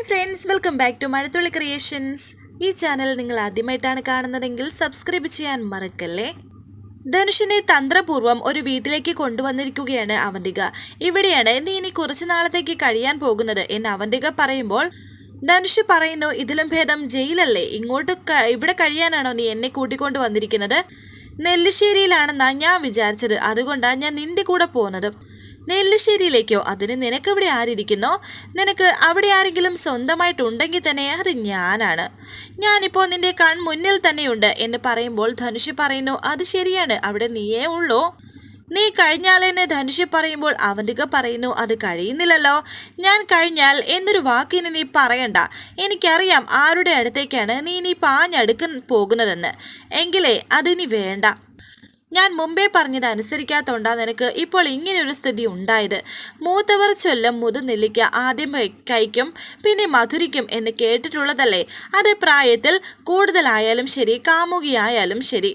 Hi friends welcome back to Mazhathulli creations. ഈ channel നിങ്ങൾ ആദ്യമായിട്ടാണ് കാണുന്നതെങ്കിൽ സബ്സ്ക്രൈബ് ചെയ്യാൻ മറക്കല്ലേ? ധനുഷിനെ തന്ത്രപൂർവം ഒരു വീട്ടിലേക്ക് കൊണ്ടുവന്നിരിക്കുകയാണ് അവന്തിക. ഇവിടെയാണ് നീ ഇനി കുറച്ചു നാളത്തേക്ക് കഴിയാൻ പോകുന്നത് എന്ന് അവന്തിക പറയുമ്പോൾ ധനുഷ് പറയുന്നു ഇതിലും ഭേദം ജയിലല്ലേ? ഇങ്ങോട്ട് ഇവിടെ കഴിയാനാണോ നീ എന്നെ കൂട്ടിക്കൊണ്ട് വന്നിരിക്കുന്നത്? നെല്ലിശ്ശേരിയിലാണെന്നാണ് ഞാൻ വിചാരിച്ചത്. അതുകൊണ്ടാണ് ഞാൻ നിന്റെ കൂടെ പോകുന്നത് നെല്ലിശ്ശേരിയിലേക്കോ? അതിന് നിനക്കവിടെ ആരിയ്ക്കുന്നോ നിനക്ക് അവിടെ ആരെങ്കിലും സ്വന്തമായിട്ടുണ്ടെങ്കിൽ തന്നെ അത് ഞാനാണ്. ഞാനിപ്പോൾ നിന്റെ കൺമുന്നിൽ തന്നെയുണ്ട് എന്ന് പറയുമ്പോൾ ധനുഷ് പറയുന്നു അത് ശരിയാണ് അവിടെ നീയേ ഉള്ളൂ. നീ കഴിഞ്ഞാലെന്ന് ധനുഷ് പറയുമ്പോൾ അവന്തിക പറയുന്നു അത് കഴിയുന്നില്ലല്ലോ. ഞാൻ കഴിഞ്ഞാൽ എന്നൊരു വാക്കിന് നീ പറയണ്ട. എനിക്കറിയാം ആരുടെ അടുത്തേക്കാണ് നീ ഇനി പാഞ്ഞടുക്കാൻ പോകുന്നതെന്ന്. എങ്കിലേ അതിനി വേണ്ട. ഞാൻ മുമ്പേ പറഞ്ഞത് അനുസരിക്കാത്തോണ്ടാ നിനക്ക് ഇപ്പോൾ ഇങ്ങനെയൊരു സ്ഥിതി ഉണ്ടായത്. മൂത്തവർ ചൊല്ലം മുതുനെല്ലിക്ക ആദ്യം കൈക്കും പിന്നെ മധുരിക്കും എന്ന് കേട്ടിട്ടുള്ളതല്ലേ? അത് പ്രായത്തിൽ കൂടുതലായാലും ശരി കാമുകിയായാലും ശരി.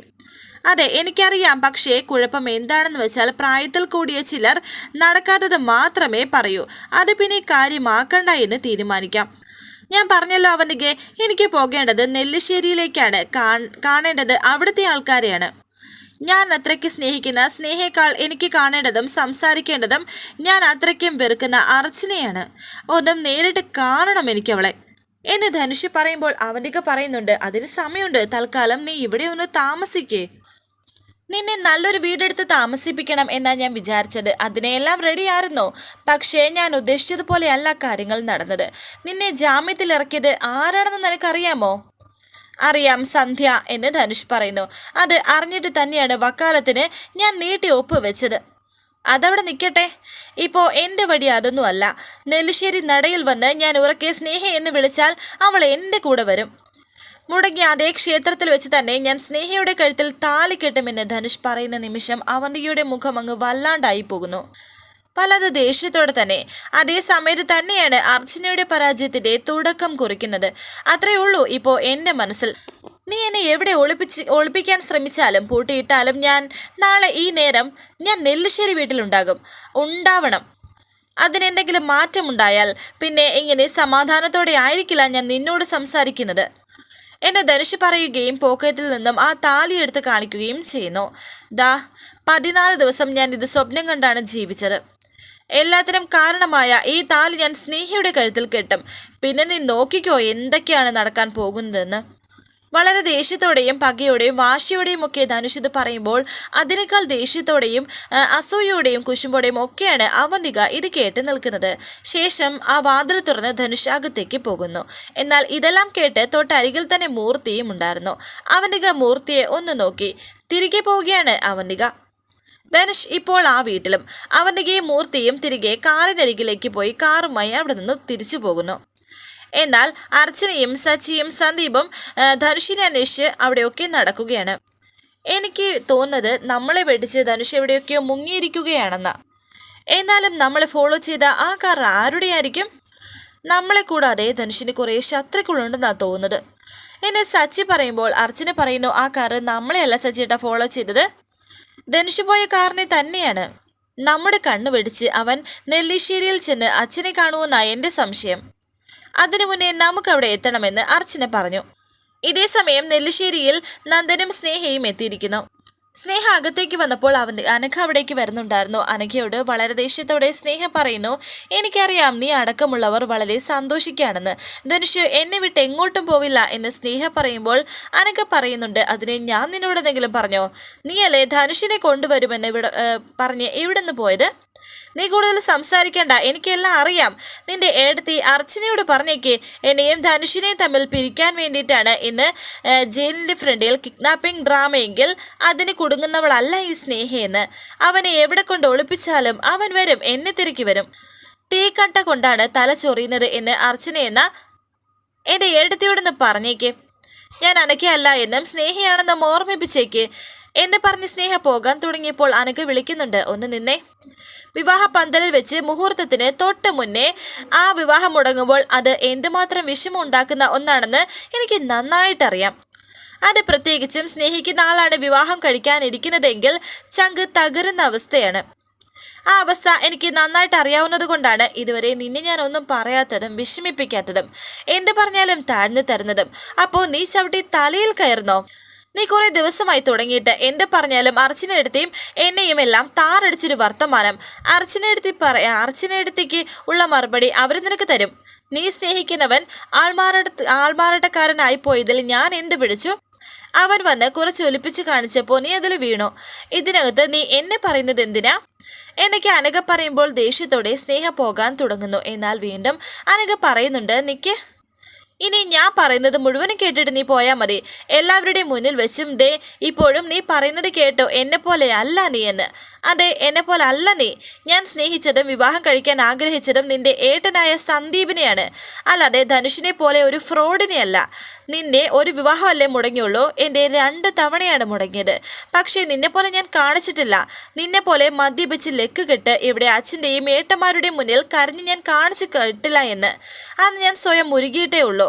അതെ എനിക്കറിയാം. പക്ഷേ കുഴപ്പം എന്താണെന്ന് വെച്ചാൽ പ്രായത്തിൽ കൂടിയ ചിലർ നടക്കാത്തത് മാത്രമേ പറയൂ. അത് പിന്നെ കാര്യമാക്കണ്ട എന്ന് തീരുമാനിക്കാം. ഞാൻ പറഞ്ഞല്ലോ അവനിക്ക് എനിക്ക് പോകേണ്ടത് നെല്ലിശ്ശേരിയിലേക്കാണ്. കാണേണ്ടത് അവിടുത്തെ ആൾക്കാരെയാണ്. ഞാൻ അത്രയ്ക്ക് സ്നേഹിക്കുന്ന സ്നേഹേക്കാൾ എനിക്ക് കാണേണ്ടതും സംസാരിക്കേണ്ടതും ഞാൻ അത്രയ്ക്കും വെറുക്കുന്ന അർച്ചനയാണ്. ഒന്നും നേരിട്ട് കാണണം എനിക്കവളെ. എന്നെ ധനുഷ് പറയുമ്പോൾ അവന്തിക പറയുന്നുണ്ട് അതിന് സമയമുണ്ട്. തൽക്കാലം നീ ഇവിടെ ഒന്ന് താമസിക്കേ. നിന്നെ നല്ലൊരു വീടെടുത്ത് താമസിപ്പിക്കണം എന്നാണ് ഞാൻ വിചാരിച്ചത്. അതിനെല്ലാം റെഡിയായിരുന്നു. പക്ഷേ ഞാൻ ഉദ്ദേശിച്ചതുപോലെയല്ല കാര്യങ്ങൾ നടന്നത്. നിന്നെ ജാമ്യത്തിൽ ഇറക്കിയത് ആരാണെന്ന് നിനക്കറിയാമോ? അറിയാം സന്ധ്യ എന്ന് ധനുഷ് പറയുന്നു. അത് അറിഞ്ഞിട്ട് തന്നെയാണ് വക്കാലത്തിന് ഞാൻ നീട്ടി ഒപ്പ് വെച്ചത്. അതവിടെ നിൽക്കട്ടെ ഇപ്പോൾ എന്റെ വഴി അതൊന്നുമല്ല നെല്ലിശ്ശേരി നടയിൽ വന്ന് ഞാൻ ഉറക്കെ സ്നേഹ എന്ന് വിളിച്ചാൽ അവൾ എന്റെ കൂടെ വരും. മുടങ്ങി അതേ ക്ഷേത്രത്തിൽ വെച്ച് തന്നെ ഞാൻ സ്നേഹയുടെ കഴുത്തിൽ താലി കെട്ടുമെന്ന് ധനുഷ് പറയുന്ന നിമിഷം അവന്തികയുടെ മുഖം അങ്ങ് വല്ലാണ്ടായി പോകുന്നു. പലത് ദേഷ്യത്തോടെ തന്നെ. അതേ സമയത്ത് തന്നെയാണ് അർച്ചനയുടെ പരാജയത്തിന്റെ തുടക്കം കുറിക്കുന്നത്. അത്രയേ ഉള്ളൂ ഇപ്പോൾ എന്റെ മനസ്സിൽ. നീ എന്നെ എവിടെ ഒളിപ്പിച്ച് ഒളിപ്പിക്കാൻ ശ്രമിച്ചാലും പൂട്ടിയിട്ടാലും ഞാൻ നാളെ ഈ നേരം ഞാൻ നെല്ലിശ്ശേരി വീട്ടിലുണ്ടാകും. ഉണ്ടാവണം. അതിനെന്തെങ്കിലും മാറ്റമുണ്ടായാൽ പിന്നെ ഇങ്ങനെ സമാധാനത്തോടെ ആയിരിക്കില്ല ഞാൻ നിന്നോട് സംസാരിക്കുന്നത്. എന്നെ ധനുഷ് പറയുകയും പോക്കറ്റിൽ നിന്നും ആ താലി എടുത്ത് കാണിക്കുകയും ചെയ്യുന്നു. ദാ പതിനാല് ദിവസം ഞാൻ ഇത് സ്വപ്നം കണ്ടാണ് ജീവിച്ചത്. എല്ലാത്തിനും കാരണമായ ഈ താലി ഞാൻ സ്നേഹിയുടെ കഴുത്തിൽ കെട്ടും. പിന്നെ നീ നോക്കിക്കോ എന്തൊക്കെയാണ് നടക്കാൻ പോകുന്നതെന്ന്. വളരെ ദേഷ്യത്തോടെയും പകയോടെയും വാശിയോടെയും ഒക്കെ ധനുഷ് ഇത് പറയുമ്പോൾ അതിനേക്കാൾ ദേഷ്യത്തോടെയും അസൂയയോടെയും കുശുമ്പോടെയും ഒക്കെയാണ് അവന്തിക ഇത് കേട്ട് നിൽക്കുന്നത്. ശേഷം ആ വാതിൽ തുറന്ന് ധനുഷ് അകത്തേക്ക് പോകുന്നു. എന്നാൽ ഇതെല്ലാം കേട്ട് തൊട്ടരികിൽ തന്നെ മൂർത്തിയും ഉണ്ടായിരുന്നു. അവന്തിക മൂർത്തിയെ ഒന്ന് നോക്കി. തിരികെ പോവുകയാണ് അവന്തിക. ധനുഷ് ഇപ്പോൾ ആ വീട്ടിലും. അവന്റെയും മൂർത്തിയും തിരികെ കാറിനരികിലേക്ക് പോയി കാറുമായി അവിടെ നിന്ന് തിരിച്ചു പോകുന്നു. എന്നാൽ അർച്ചനയും സച്ചിയും സന്ദീപും ധനുഷിനെ അന്വേഷിച്ച് അവിടെയൊക്കെ നടക്കുകയാണ്. എനിക്ക് തോന്നുന്നത് നമ്മളെ വെടിച്ച് ധനുഷ് എവിടെയൊക്കെയോ മുങ്ങിയിരിക്കുകയാണെന്ന. എന്നാലും നമ്മളെ ഫോളോ ചെയ്ത ആ കാർ ആരുടെയായിരിക്കും? നമ്മളെ കൂടാതെ ധനുഷിന് കുറേ ശത്രുക്കളുണ്ടെന്നാണ് തോന്നുന്നത്. എന്നെ സച്ചി പറയുമ്പോൾ അർച്ചന പറയുന്നു ആ കാറ് നമ്മളെയല്ല സച്ചിയേട്ടാ ഫോളോ ചെയ്തത്. ധനുഷ് പോയ കാറിനെ തന്നെയാണ്. നമ്മുടെ കണ്ണു പിടിച്ച് അവൻ നെല്ലിശ്ശേരിയിൽ ചെന്ന് അച്ഛനെ കാണുമെന്നാണ് എന്റെ സംശയം. അതിനു മുന്നേ നമുക്കവിടെ എത്തണമെന്ന് അർച്ചന പറഞ്ഞു. ഇതേസമയം നെല്ലിശ്ശേരിയിൽ നന്ദനും സ്നേഹയും എത്തിയിരിക്കുന്നു. സ്നേഹ അകത്തേക്ക് വന്നപ്പോൾ അവൻ അനഘ അവിടേക്ക് വരുന്നുണ്ടായിരുന്നു. അനഘയോട് വളരെ ദേഷ്യത്തോടെ സ്നേഹ പറയുന്നു എനിക്കറിയാം നീ അടക്കമുള്ളവർ വളരെ സന്തോഷിക്കുകയാണെന്ന്. ധനുഷ് എന്നെ വിട്ട് എങ്ങോട്ടും പോവില്ല എന്ന് സ്നേഹ പറയുമ്പോൾ അനഘ പറയുന്നുണ്ട് അതിനെ ഞാൻ നിന്നോടെന്തെങ്കിലും പറഞ്ഞോ? നീയല്ലേ ധനുഷിനെ കൊണ്ടുവരുമെന്ന് ഇവിടെ പറഞ്ഞ് ഇവിടെ നിന്ന് പോയത്? നീ കൂടുതൽ സംസാരിക്കേണ്ട. എനിക്കെല്ലാം അറിയാം. നിന്റെ ഏടത്തി അർച്ചനയോട് പറഞ്ഞേക്ക്. എന്നെയും ധനുഷിനെയും തമ്മിൽ പിരിക്കാൻ വേണ്ടിയിട്ടാണ് ഇന്ന് ജയിലിന്റെ ഫ്രണ്ടിൽ കിഡ്നാപ്പിംഗ് ഡ്രാമയെങ്കിൽ അതിന് കുടുങ്ങുന്നവളല്ല ഈ സ്നേഹയെന്ന് അവനെ എവിടെ കൊണ്ട് ഒളിപ്പിച്ചാലും അവൻ വരും എന്നെ തിരക്കി വരും. തീക്കട്ട കൊണ്ടാണ് തല ചൊറിയുന്നത് എന്ന് അർച്ചനയെന്ന എന്റെ ഏടത്തിയോടൊന്ന് പറഞ്ഞേക്ക്. ഞാൻ അനക്കയല്ല എന്നും സ്നേഹിയാണെന്നും ഓർമ്മിപ്പിച്ചേക്ക്. എന്നെ പറഞ്ഞ് സ്നേഹ പോകാൻ തുടങ്ങിയപ്പോൾ അനക്ക് വിളിക്കുന്നുണ്ട് ഒന്ന് നിന്നേ. വിവാഹ പന്തലിൽ വെച്ച് മുഹൂർത്തത്തിന് തൊട്ട് മുന്നേ ആ വിവാഹം മുടങ്ങുമ്പോൾ അത് എന്തുമാത്രം വിഷമം ഉണ്ടാക്കുന്ന ഒന്നാണെന്ന് എനിക്ക് നന്നായിട്ടറിയാം. അത് പ്രത്യേകിച്ചും സ്നേഹിക്കുന്ന ആളാണ് വിവാഹം കഴിക്കാനിരിക്കുന്നതെങ്കിൽ ചങ്ക് തകരുന്ന അവസ്ഥയാണ്. ആ അവസ്ഥ എനിക്ക് നന്നായിട്ട് അറിയാവുന്നത് കൊണ്ടാണ് ഇതുവരെ നിന്നെ ഞാൻ ഒന്നും പറയാത്തതും വിഷമിപ്പിക്കാത്തതും എന്ത് പറഞ്ഞാലും താഴ്ന്നു തരുന്നതും. അപ്പോൾ നീ ചവിട്ടി തലയിൽ കയറുന്നോ? നീ കുറെ ദിവസമായി തുടങ്ങിയിട്ട് എന്റെ പറഞ്ഞാലും അർച്ചനയെടുത്തിയും എന്നെയും എല്ലാം താറടിച്ചൊരു വർത്തമാനം. അർച്ചനയെടുത്തി പറയാ അർച്ചനയെടുത്തേക്ക് ഉള്ള മറുപടി അവർ നിനക്ക് തരും. നീ സ്നേഹിക്കുന്നവൻ ആൾമാറട ആൾമാറാട്ടക്കാരനായി പോയതിൽ ഞാൻ എന്ത് പിടിച്ചു? അവൻ വന്ന് കുറച്ച് ഒലിപ്പിച്ച് കാണിച്ചപ്പോൾ നീ അതിൽ വീണു. ഇതിനകത്ത് നീ എന്നെ പറയുന്നത് എന്തിനാ? എനിക്ക് അനഘ പറയുമ്പോൾ ദേഷ്യത്തോടെ സ്നേഹം പോകാൻ തുടങ്ങുന്നു. എന്നാൽ വീണ്ടും അനഘ പറയുന്നുണ്ട് നിക്ക് ഇനി ഞാൻ പറയുന്നത് മുഴുവനും കേട്ടിട്ട് നീ പോയാൽ മതി. എല്ലാവരുടെയും മുന്നിൽ വെച്ചും ദേ ഇപ്പോഴും നീ പറയുന്നത് കേട്ടോ എന്നെ പോലെ അല്ല നീ എന്ന്. അതെ പോലെ അല്ല നീ. ഞാൻ സ്നേഹിച്ചതും വിവാഹം കഴിക്കാൻ ആഗ്രഹിച്ചതും നിന്റെ ഏട്ടനായ സന്ദീപിനെയാണ്. അല്ലാതെ ധനുഷിനെ പോലെ ഒരു ഫ്രോഡിനെയല്ല. നിന്നെ ഒരു വിവാഹമല്ലേ മുടങ്ങിയുള്ളൂ എന്റെ രണ്ട് തവണയാണ് മുടങ്ങിയത്. പക്ഷേ നിന്നെ പോലെ ഞാൻ കാണിച്ചിട്ടില്ല. നിന്നെ പോലെ മദ്യപിച്ച് ലെക്ക് കെട്ട് ഇവിടെ അച്ഛന്റെയും ഏട്ടന്മാരുടെയും മുന്നിൽ കരഞ്ഞ് ഞാൻ കാണിച്ചു കേട്ടില്ല എന്ന്. അന്ന് ഞാൻ സ്വയം മുരുകിയിട്ടേ ഉള്ളൂ.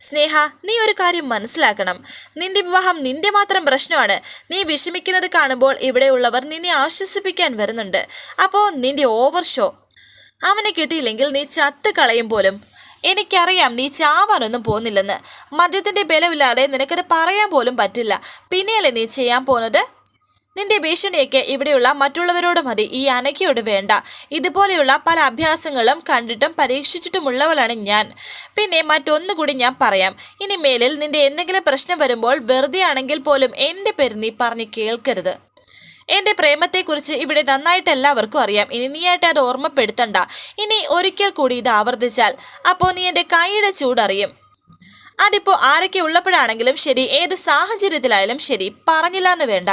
സ്നേഹ നീ ഒരു കാര്യം മനസ്സിലാക്കണം. നിന്റെ വിവാഹം നിന്റെ മാത്രം പ്രശ്നമാണ്. നീ വിഷമിക്കുന്നത് കാണുമ്പോൾ ഇവിടെയുള്ളവർ നിന്നെ ആശ്വസിപ്പിക്കാൻ വരുന്നുണ്ട്. അപ്പോൾ നിന്റെ ഓവർ ഷോ അവനെ കിട്ടിയില്ലെങ്കിൽ നീ ചത്ത് കളയും പോലും. എനിക്കറിയാം നീ ചാവാനൊന്നും പോകുന്നില്ലെന്ന് മദ്യത്തിന്റെ ബലമില്ലാതെ നിനക്കത് പറയാൻ പോലും പറ്റില്ല. പിന്നെയല്ലേ നീ ചെയ്യാൻ പോകുന്നത് നിന്റെ ഭീഷണിയൊക്കെ ഇവിടെയുള്ള മറ്റുള്ളവരോട് മതി ഈ അനക്കയോട് വേണ്ട. ഇതുപോലെയുള്ള പല അഭ്യാസങ്ങളും കണ്ടിട്ടും പരീക്ഷിച്ചിട്ടുമുള്ളവളാണ് ഞാൻ. പിന്നെ മറ്റൊന്നു കൂടി ഞാൻ പറയാം. ഇനി മേലിൽ നിന്റെ എന്തെങ്കിലും പ്രശ്നം വരുമ്പോൾ വെറുതെ ആണെങ്കിൽ പോലും എന്റെ പേര് നീ പറഞ്ഞ് കേൾക്കരുത്. എന്റെ പ്രേമത്തെക്കുറിച്ച് ഇവിടെ നന്നായിട്ട് എല്ലാവർക്കും അറിയാം. ഇനി നീയായിട്ട് അത് ഓർമ്മപ്പെടുത്തണ്ട. ഇനി ഒരിക്കൽ കൂടി ഇത് ആവർത്തിച്ചാൽ അപ്പോൾ നീ എന്റെ കൈയുടെ ചൂടറിയും. അതിപ്പോൾ ആരൊക്കെ ഉള്ളപ്പോഴാണെങ്കിലും ശരി ഏത് സാഹചര്യത്തിലായാലും ശരി പറഞ്ഞില്ല എന്ന് വേണ്ട.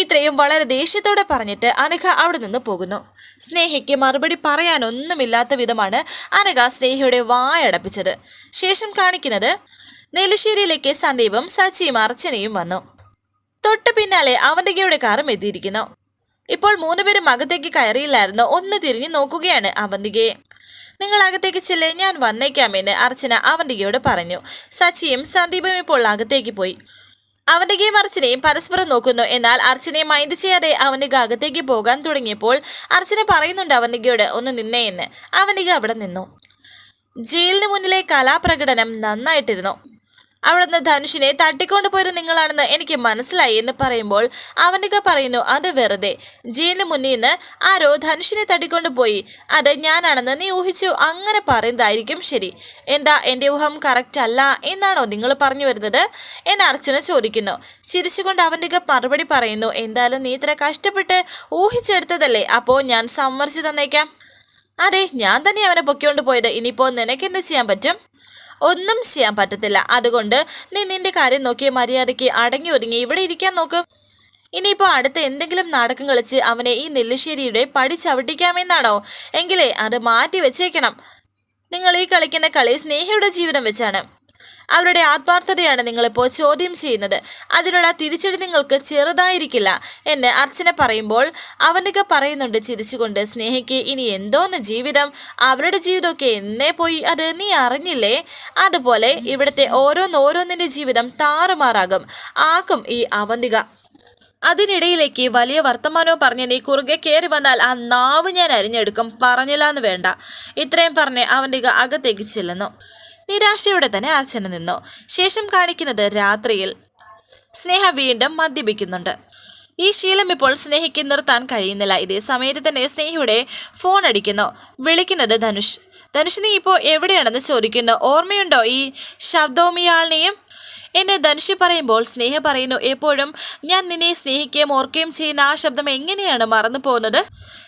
ഇത്രയും വളരെ ദേഷ്യത്തോടെ പറഞ്ഞിട്ട് അനഘ അവിടെ നിന്ന് പോകുന്നു. സ്നേഹയ്ക്ക് മറുപടി പറയാനൊന്നുമില്ലാത്ത വിധമാണ് അനഘ സ്നേഹയുടെ വായടപ്പിച്ചത് ശേഷം കാണിക്കുന്നത് നെല്ലിശ്ശേരിയിലേക്ക് സന്ദീപും സച്ചിയും അർച്ചനയും വന്നു. തൊട്ടു പിന്നാലെ അവന്തികയുടെ കാറും എത്തിയിരിക്കുന്നു. ഇപ്പോൾ മൂന്നുപേരും അകത്തേക്ക് കയറിയില്ലായിരുന്നു. ഒന്ന് തിരിഞ്ഞു നോക്കുകയാണ് അവന്തികയെ. നിങ്ങൾ അകത്തേക്ക് ചെല്ലേ ഞാൻ വന്നേക്കാമെന്ന് അർച്ചന അവന്തികയോട് പറഞ്ഞു. സച്ചിയും സന്ദീപും ഇപ്പോൾ അകത്തേക്ക് പോയി. അവന്തികയും അർച്ചനയും പരസ്പരം നോക്കുന്നു. എന്നാൽ അർച്ചനയെ മൈൻഡ് ചെയ്യാതെ അവനിക അകത്തേക്ക് പോകാൻ തുടങ്ങിയപ്പോൾ അർച്ചന പറയുന്നുണ്ട് അവനികയോട് ഒന്ന് നിന്നേ എന്ന്. അവനിക അവിടെ നിന്നു. ജയിലിന് മുന്നിലെ കലാപ്രകടനം നന്നായിട്ടിരുന്നു. അവിടുന്ന് ധനുഷിനെ തട്ടിക്കൊണ്ടു പോയത് നിങ്ങളാണെന്ന് എനിക്ക് മനസ്സിലായി എന്ന് പറയുമ്പോൾ അവനിക പറയുന്നു അത് വെറുതെ. ജീന് മുന്നിൽ നിന്ന് ആരോ ധനുഷിനെ തട്ടിക്കൊണ്ടു പോയി. അത് ഞാനാണെന്ന് നീ ഊഹിച്ചു. അങ്ങനെ പറയുന്നതായിരിക്കും ശരി. എന്താ എന്റെ ഊഹം കറക്റ്റ് അല്ല എന്നാണോ നിങ്ങൾ പറഞ്ഞു വരുന്നത്? എന്ന് അർച്ചന ചോദിക്കുന്നു. ചിരിച്ചുകൊണ്ട് അവന്റെ മറുപടി പറയുന്നു എന്തായാലും നീ ഇത്ര കഷ്ടപ്പെട്ട് ഊഹിച്ചെടുത്തതല്ലേ? അപ്പോൾ ഞാൻ സമ്മർശി തന്നേക്കാം. അതെ ഞാൻ തന്നെ അവനെ പൊക്കിക്കൊണ്ട് പോയത്. ഇനിയിപ്പോൾ നിനക്ക് എന്ത് ചെയ്യാൻ പറ്റും? ഒന്നും ചെയ്യാൻ പറ്റത്തില്ല. അതുകൊണ്ട് നീ നിന്റെ കാര്യം നോക്കി മര്യാദയ്ക്ക് അടങ്ങി ഒതുങ്ങി ഇവിടെ ഇരിക്കാൻ നോക്ക്. ഇനിയിപ്പോൾ അടുത്ത എന്തെങ്കിലും നാടകം കളിച്ച് അവനെ ഈ നെല്ലിശ്ശേരിയുടെ പടി ചവിട്ടിക്കാമെന്നാണോ? എങ്കിലേ അത് മാറ്റി വെച്ചേക്കണം. നിങ്ങൾ ഈ കളിക്കുന്ന കളി സ്നേഹയുടെ ജീവിതം വെച്ചാണ്. അവരുടെ ആത്മാർത്ഥതയാണ് നിങ്ങളിപ്പോൾ ചോദ്യം ചെയ്യുന്നത്. അതിനുള്ള തിരിച്ചടി നിങ്ങൾക്ക് ചെറുതായിരിക്കില്ല എന്ന് അർച്ചന പറയുമ്പോൾ അവനൊക്കെ പറയുന്നുണ്ട് ചിരിച്ചുകൊണ്ട് സ്നേഹയ്ക്ക് ഇനി എന്തോന്ന് ജീവിതം? അവരുടെ ജീവിതമൊക്കെ എന്നേ പോയി അത് നീ അറിഞ്ഞില്ലേ? അതുപോലെ ഇവിടുത്തെ ഓരോന്നോരോന്നിന്റെ ജീവിതം താറുമാറാകും. ആക്കും ഈ അവന്തിക. അതിനിടയിലേക്ക് വലിയ വർത്തമാനവും പറഞ്ഞ് നീ കുറുകെ കയറി വന്നാൽ ആ നാവ് ഞാൻ അരിഞ്ഞെടുക്കും. പറഞ്ഞില്ലാന്ന് വേണ്ട. ഇത്രയും പറഞ്ഞ് അവന്റെ അകത്തേക്ക് ചെല്ലുന്നു. നിരാശയോടെ തന്നെ അച്ഛന് നിന്നു. ശേഷം കാണിക്കുന്നത് രാത്രിയിൽ സ്നേഹ വീണ്ടും മദ്യപിക്കുന്നുണ്ട്. ഈ ശീലം ഇപ്പോൾ സ്നേഹിക്ക് നിർത്താൻ കഴിയുന്നില്ല. ഇതേ സമയത്ത് തന്നെ സ്നേഹയുടെ ഫോൺ അടിക്കുന്നു. വിളിക്കുന്നത് ധനുഷ്. ധനുഷ് നീ ഇപ്പോൾ എവിടെയാണെന്ന് ചോദിക്കുന്നു. ഓർമ്മയുണ്ടോ ഈ ശബ്ദവും ഇയാളിനെയും എന്നെ ധനുഷ് പറയുമ്പോൾ സ്നേഹ പറയുന്നു എപ്പോഴും ഞാൻ നിന്നെ സ്നേഹിക്കുകയും ഓർക്കുകയും ചെയ്യുന്ന ആ ശബ്ദം എങ്ങനെയാണ് മറന്നു പോകുന്നത്?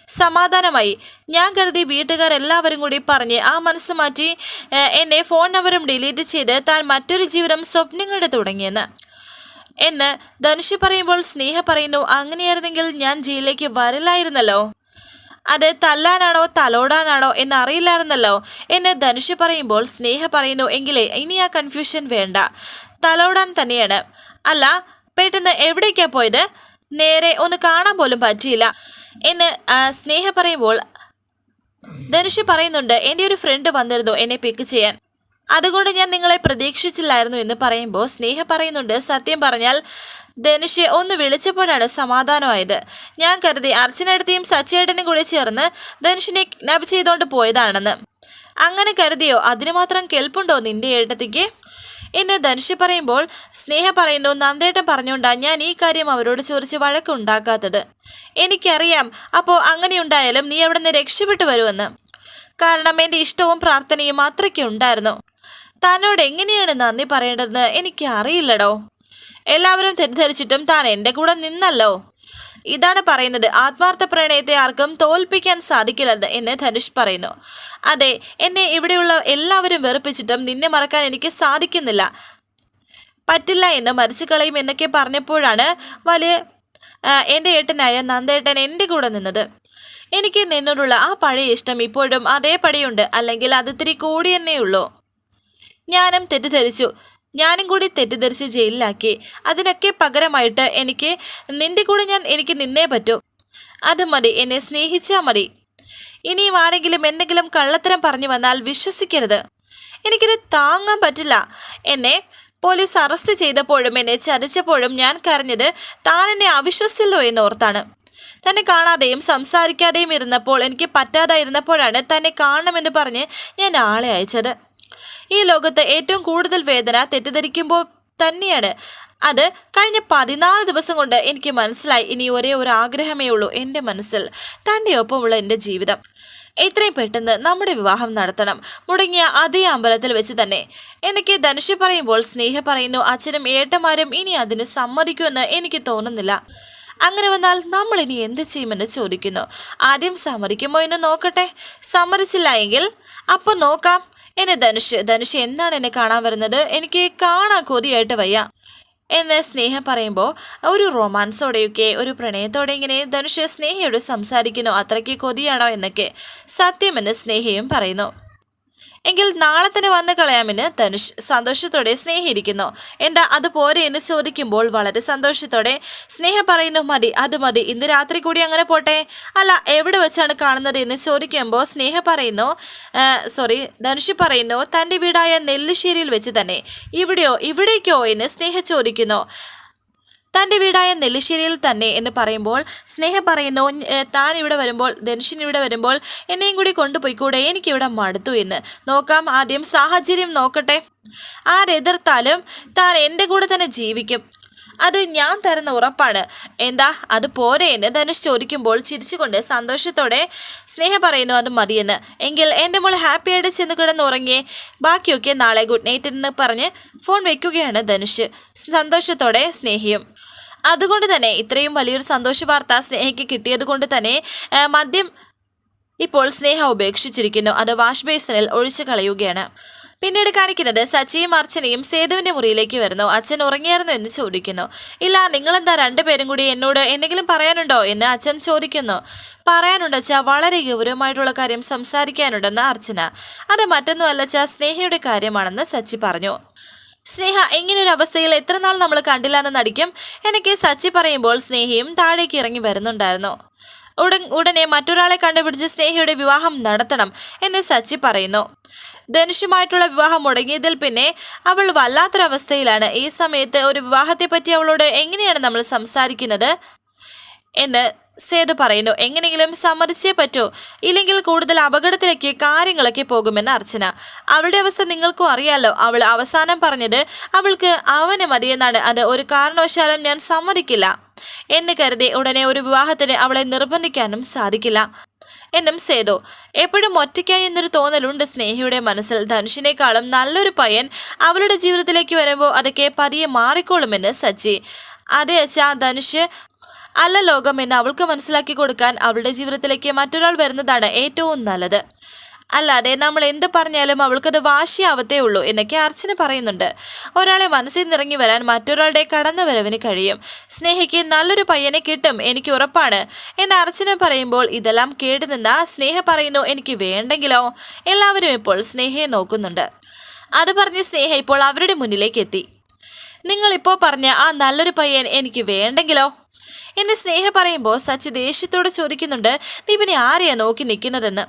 സമാധാനമായി. ഞാൻ കരുതി വീട്ടുകാരെല്ലാവരും കൂടി പറഞ്ഞ് ആ മനസ്സ് മാറ്റി എന്നെ ഫോൺ നമ്പറും ഡിലീറ്റ് ചെയ്ത് താൻ മറ്റൊരു ജീവിതം സ്വപ്നങ്ങളുടെ തുടങ്ങിയെന്ന്. എന്ന് ധനുഷ് പറയുമ്പോൾ സ്നേഹ പറയുന്നു അങ്ങനെയായിരുന്നെങ്കിൽ ഞാൻ ജയിലിലേക്ക് വരില്ലായിരുന്നല്ലോ. അത് തല്ലാനാണോ തലോടാനാണോ എന്ന് അറിയില്ലായിരുന്നല്ലോ. എന്ന് ധനുഷ് പറയുമ്പോൾ സ്നേഹ പറയുന്നു എങ്കിലേ ഇനി ആ കൺഫ്യൂഷൻ വേണ്ട. തലോടാൻ തന്നെയാണ്. അല്ല പെട്ടെന്ന് എവിടേക്കാ പോയത്? നേരെ ഒന്ന് കാണാൻ പോലും പറ്റിയില്ല. എന്ന് സ്നേഹ പറയുമ്പോൾ ധനുഷ് പറയുന്നുണ്ട് എന്റെ ഒരു ഫ്രണ്ട് വന്നിരുന്നു എന്നെ പിക്ക് ചെയ്യാൻ. അതുകൊണ്ട് ഞാൻ നിങ്ങളെ പ്രതീക്ഷിച്ചില്ലായിരുന്നു എന്ന് പറയുമ്പോൾ സ്നേഹ പറയുന്നുണ്ട് സത്യം പറഞ്ഞാൽ ധനുഷ് ഒന്ന് വിളിച്ചപ്പോഴാണ് സമാധാനമായത്. ഞാൻ കരുതി അർച്ചനടുത്തെയും സച്ചേട്ടനും കൂടി ചേർന്ന് ധനുഷിനെ കിഡ്നാപ്പ് ചെയ്തുകൊണ്ട് പോയതാണെന്ന്. അങ്ങനെ കരുതിയോ? അതിന് മാത്രം കെൽപ്പുണ്ടോ നിന്റെ ഏട്ടത്തിക്ക്? എന്ന് ധനുഷ് പറയുമ്പോൾ സ്നേഹ പറയുന്നു നന്ദേട്ടൻ പറഞ്ഞുകൊണ്ടാ ഞാൻ ഈ കാര്യം അവരോട് ചോദിച്ച് വഴക്കുണ്ടാക്കാത്തത്. എനിക്കറിയാം അപ്പോൾ അങ്ങനെയുണ്ടായാലും നീ അവിടെ നിന്ന് രക്ഷപ്പെട്ടു വരുമെന്ന്. കാരണം എന്റെ ഇഷ്ടവും പ്രാർത്ഥനയും അത്രയ്ക്ക് ഉണ്ടായിരുന്നു. തന്നോട് എങ്ങനെയാണ് നന്ദി പറയേണ്ടതെന്ന് എനിക്ക് അറിയില്ലടോ എല്ലാവരും തെറ്റിദ്ധരിച്ചിട്ടും താൻ എന്റെ കൂടെ നിന്നല്ലോ. ഇതാണ് പറയുന്നത്. ആത്മാർത്ഥ പ്രണയത്തെ ആർക്കും തോൽപ്പിക്കാൻ സാധിക്കില്ലെന്ന് എന്നെ ധനുഷ് പറയുന്നു. അതെ എന്നെ ഇവിടെയുള്ള എല്ലാവരും വെറുപ്പിച്ചിട്ടും നിന്നെ മറക്കാൻ എനിക്ക് സാധിക്കുന്നില്ല. പറ്റില്ല എന്ന് മരിച്ചു കളയും എന്നൊക്കെ പറഞ്ഞപ്പോഴാണ് വലിയ എന്റെ ഏട്ടനായ നന്ദേട്ടൻ എന്റെ കൂടെ നിന്നത്. എനിക്ക് നിന്നോടുള്ള ആ പഴയ ഇഷ്ടം ഇപ്പോഴും അതേപടിയുണ്ട് അല്ലെങ്കിൽ അത് ഇത്തിരി കൂടി തന്നെയുള്ളൂ ഞാനും തെറ്റിദ്ധരിച്ചു. ഞാനും കൂടി തെറ്റിദ്ധരിച്ച് ജയിലിലാക്കി. അതിനൊക്കെ പകരമായിട്ട് എനിക്ക് നിന്റെ കൂടെ ഞാൻ എനിക്ക് നിന്നേ പറ്റൂ. അത് മതി എന്നെ സ്നേഹിച്ചാൽ മതി. ഇനിയും ആരെങ്കിലും എന്തെങ്കിലും കള്ളത്തരം പറഞ്ഞു വന്നാൽ വിശ്വസിക്കരുത്. എനിക്കിത് താങ്ങാൻ പറ്റില്ല. എന്നെ പോലീസ് അറസ്റ്റ് ചെയ്തപ്പോഴും എന്നെ ചതിച്ചപ്പോഴും ഞാൻ കരഞ്ഞത് താൻ എന്നെ അവിശ്വസിച്ചല്ലോ എന്നോർത്താണ്. തന്നെ കാണാതെയും സംസാരിക്കാതെയും ഇരുന്നപ്പോൾ എനിക്ക് പറ്റാതായിരുന്നപ്പോഴാണ് തന്നെ കാണണമെന്ന് പറഞ്ഞ് ഞാൻ ആളെ അയച്ചത്. ഈ ലോകത്ത് ഏറ്റവും കൂടുതൽ വേദന തെറ്റിദ്ധരിക്കുമ്പോൾ തന്നെയാണ്. അത് കഴിഞ്ഞ പതിനാല് ദിവസം കൊണ്ട് എനിക്ക് മനസ്സിലായി. ഇനി ഒരേ ഒരു ആഗ്രഹമേ ഉള്ളൂ എന്റെ മനസ്സിൽ. തന്റെ ഒപ്പമുള്ള എന്റെ ജീവിതം. എത്രയും പെട്ടെന്ന് നമ്മുടെ വിവാഹം നടത്തണം. മുടങ്ങിയ അതേ അമ്പലത്തിൽ വെച്ച് തന്നെ. എനിക്ക് ധനുഷ് പറയുമ്പോൾ സ്നേഹ പറയുന്നു അച്ഛനും ഏട്ടന്മാരും ഇനി അതിന് സമ്മതിക്കുമെന്ന് എനിക്ക് തോന്നുന്നില്ല. അങ്ങനെ വന്നാൽ നമ്മൾ ഇനി എന്ത് ചെയ്യുമെന്ന് ചോദിക്കുന്നു. ആദ്യം സമ്മതിക്കുമോ എന്ന് നോക്കട്ടെ. സമ്മതിച്ചില്ല എങ്കിൽ അപ്പം നോക്കാം. എന്നെ ധനുഷ് ധനുഷ് എന്നാണ് എന്നെ കാണാൻ വരുന്നത്? എനിക്ക് കാണാൻ കൊതിയായിട്ട് വയ്യ. എന്ന് സ്നേഹ പറയുമ്പോൾ ഒരു റൊമാൻസോടെയൊക്കെ ഒരു പ്രണയത്തോടെ ഇങ്ങനെ ധനുഷ് സ്നേഹയോട് സംസാരിക്കുന്നു. അത്രയ്ക്ക് കൊതിയാണോ എന്നൊക്കെ സത്യമെന്ന് സ്നേഹയും പറയുന്നു. എങ്കിൽ നാളെ തന്നെ വന്ന് കളയാമെന്ന് ധനുഷ് സന്തോഷത്തോടെ സ്നേഹിയിരിക്കുന്നു. എന്താ അത് പോരെ എന്ന് ചോദിക്കുമ്പോൾ വളരെ സന്തോഷത്തോടെ സ്നേഹ പറയുന്നു മതി അത് മതി ഇന്ന് രാത്രി കൂടി അങ്ങനെ പോട്ടെ. അല്ല എവിടെ വെച്ചാണ് കാണുന്നത് എന്ന് ചോദിക്കുമ്പോൾ സ്നേഹ പറയുന്നു സോറി ധനുഷ് പറയുന്നു തന്റെ വീടായ നെല്ലിശ്ശേരിയിൽ വെച്ച് തന്നെ. ഇവിടെയോ ഇവിടേക്കോ? എന്ന് സ്നേഹ ചോദിക്കുന്നു. തന്റെ വീടായ നെല്ലിശ്ശേരിയിൽ തന്നെ എന്ന് പറയുമ്പോൾ സ്നേഹ പറയുന്നു താൻ ഇവിടെ വരുമ്പോൾ ധനുഷിൻ ഇവിടെ വരുമ്പോൾ എന്നെയും കൂടി കൊണ്ടുപോയിക്കൂടെ? എനിക്കിവിടെ മടുത്തു എന്ന്. നോക്കാം ആദ്യം സാഹചര്യം നോക്കട്ടെ. ആരെതിർത്താലും താൻ എന്റെ കൂടെ തന്നെ ജീവിക്കും. അത് ഞാൻ തരുന്ന ഉറപ്പാണ്. എന്താ അത് പോരെ എന്ന് ധനുഷ് ചോദിക്കുമ്പോൾ ചിരിച്ചുകൊണ്ട് സന്തോഷത്തോടെ സ്നേഹ പറയുന്നു അത് മതിയെന്ന്. എങ്കിൽ എന്റെ മോൾ ഹാപ്പിയായിട്ട് ചെന്ന് കിടന്നുറങ്ങിയേ. ബാക്കിയൊക്കെ നാളെ ഗുഡ് നൈറ്റ് എന്ന് പറഞ്ഞ് ഫോൺ വയ്ക്കുകയാണ് ധനുഷ്. സന്തോഷത്തോടെ സ്നേഹിയും. അതുകൊണ്ട് തന്നെ ഇത്രയും വലിയൊരു സന്തോഷ വാർത്ത സ്നേഹയ്ക്ക് കിട്ടിയത് കൊണ്ട് തന്നെ മദ്യം ഇപ്പോൾ സ്നേഹ ഉപേക്ഷിച്ചിരിക്കുന്നു. അത് വാഷ് ബേസിനിൽ ഒഴിച്ചു കളയുകയാണ്. പിന്നീട് കാണിക്കുന്നത് സച്ചിയും അർച്ചനയും സേതുവിന്റെ മുറിയിലേക്ക് വരുന്നു. അച്ഛൻ ഉറങ്ങിയായിരുന്നു എന്ന് ചോദിക്കുന്നു. ഇല്ല നിങ്ങളെന്താ രണ്ടുപേരും കൂടി എന്നോട് എന്തെങ്കിലും പറയാനുണ്ടോ എന്ന് അച്ഛൻ ചോദിക്കുന്നു. പറയാനുണ്ട് അച്ഛാ വളരെ ഗൗരവമായിട്ടുള്ള കാര്യം സംസാരിക്കാനുണ്ടെന്ന് അർച്ചന. അത് മറ്റൊന്നുമല്ല അച്ഛ സ്നേഹയുടെ കാര്യമാണെന്ന് സച്ചി പറഞ്ഞു. സ്നേഹ ഇങ്ങനൊരു അവസ്ഥയിൽ എത്ര നാൾ നമ്മൾ കണ്ടില്ലാന്ന് നടിക്കും? എനിക്ക് സച്ചി പറയുമ്പോൾ സ്നേഹയും താഴേക്ക് ഇറങ്ങി വരുന്നുണ്ടായിരുന്നു. ഉടൻ ഉടനെ മറ്റൊരാളെ കണ്ടുപിടിച്ച് സ്നേഹയുടെ വിവാഹം നടത്തണം എന്ന് സച്ചി പറയുന്നു. ധനുഷുമായിട്ടുള്ള വിവാഹം മുടങ്ങിയതിൽ പിന്നെ അവൾ വല്ലാത്തൊരവസ്ഥയിലാണ്. ഈ സമയത്ത് ഒരു വിവാഹത്തെ പറ്റി അവളോട് എങ്ങനെയാണ് നമ്മൾ സംസാരിക്കുന്നത് എന്ന് സേതു പറയുന്നു എങ്ങനെയെങ്കിലും സമ്മതിച്ചേ പറ്റൂ. ഇല്ലെങ്കിൽ കൂടുതൽ അപകടത്തിലേക്ക് കാര്യങ്ങളൊക്കെ പോകുമെന്ന് അർച്ചന. അവളുടെ അവസ്ഥ നിങ്ങൾക്കും അറിയാലോ. അവൾ അവസാനം പറഞ്ഞത് അവൾക്ക് അവന് മതിയെന്നാണ്. അത് ഒരു കാരണവശാലും ഞാൻ സമ്മതിക്കില്ല. എന്ന് കരുതി ഉടനെ ഒരു വിവാഹത്തിന് അവളെ നിർബന്ധിക്കാനും സാധിക്കില്ല. എന്നും സേതു എപ്പോഴും ഒറ്റയ്ക്കായി എന്നൊരു തോന്നലുണ്ട് സ്നേഹിയുടെ മനസ്സിൽ. ധനുഷിനേക്കാളും നല്ലൊരു പയ്യൻ അവളുടെ ജീവിതത്തിലേക്ക് വരുമ്പോൾ അതൊക്കെ പതിയെ മാറിക്കോളുമെന്ന് സച്ചി. അതേ അച്ഛാ ധനുഷ് അല്ല ലോകം എന്ന് അവൾക്ക് മനസ്സിലാക്കി കൊടുക്കാൻ അവളുടെ ജീവിതത്തിലേക്ക് മറ്റൊരാൾ വരുന്നതാണ് ഏറ്റവും നല്ലത്. അല്ലാതെ നമ്മൾ എന്ത് പറഞ്ഞാലും അവൾക്കത് വാശിയാവത്തേ ഉള്ളൂ എന്നൊക്കെ അർച്ചന പറയുന്നുണ്ട്. ഒരാളെ മനസ്സിൽ നിറങ്ങി വരാൻ മറ്റൊരാളുടെ കടന്നുവരവിന് കഴിയും. സ്നേഹയ്ക്ക് നല്ലൊരു പയ്യനെ കിട്ടും എനിക്ക് ഉറപ്പാണ് എന്ന് അർച്ചന പറയുമ്പോൾ ഇതെല്ലാം കേട്ടുനിന്ന സ്നേഹ പറയുന്നു എനിക്ക് വേണ്ടെങ്കിലോ? എല്ലാവരും ഇപ്പോൾ സ്നേഹയെ നോക്കുന്നുണ്ട്. അത് പറഞ്ഞ് സ്നേഹ ഇപ്പോൾ അവരുടെ മുന്നിലേക്ക് എത്തി. നിങ്ങളിപ്പോൾ പറഞ്ഞ ആ നല്ലൊരു പയ്യൻ എനിക്ക് വേണ്ടെങ്കിലോ? എന്നെ സ്നേഹ പറയുമ്പോൾ സച്ചി ദേഷ്യത്തോടെ ചോദിക്കുന്നുണ്ട് നീ പിന്നെ ആരെയാ നോക്കി നിൽക്കുന്നതെന്ന്?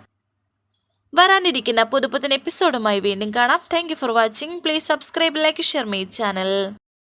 വരാനിരിക്കുന്ന പുതുപ്പത്തിന് എപ്പിസോഡുമായി വീണ്ടും കാണാം. Thank for watching please subscribe like share my channel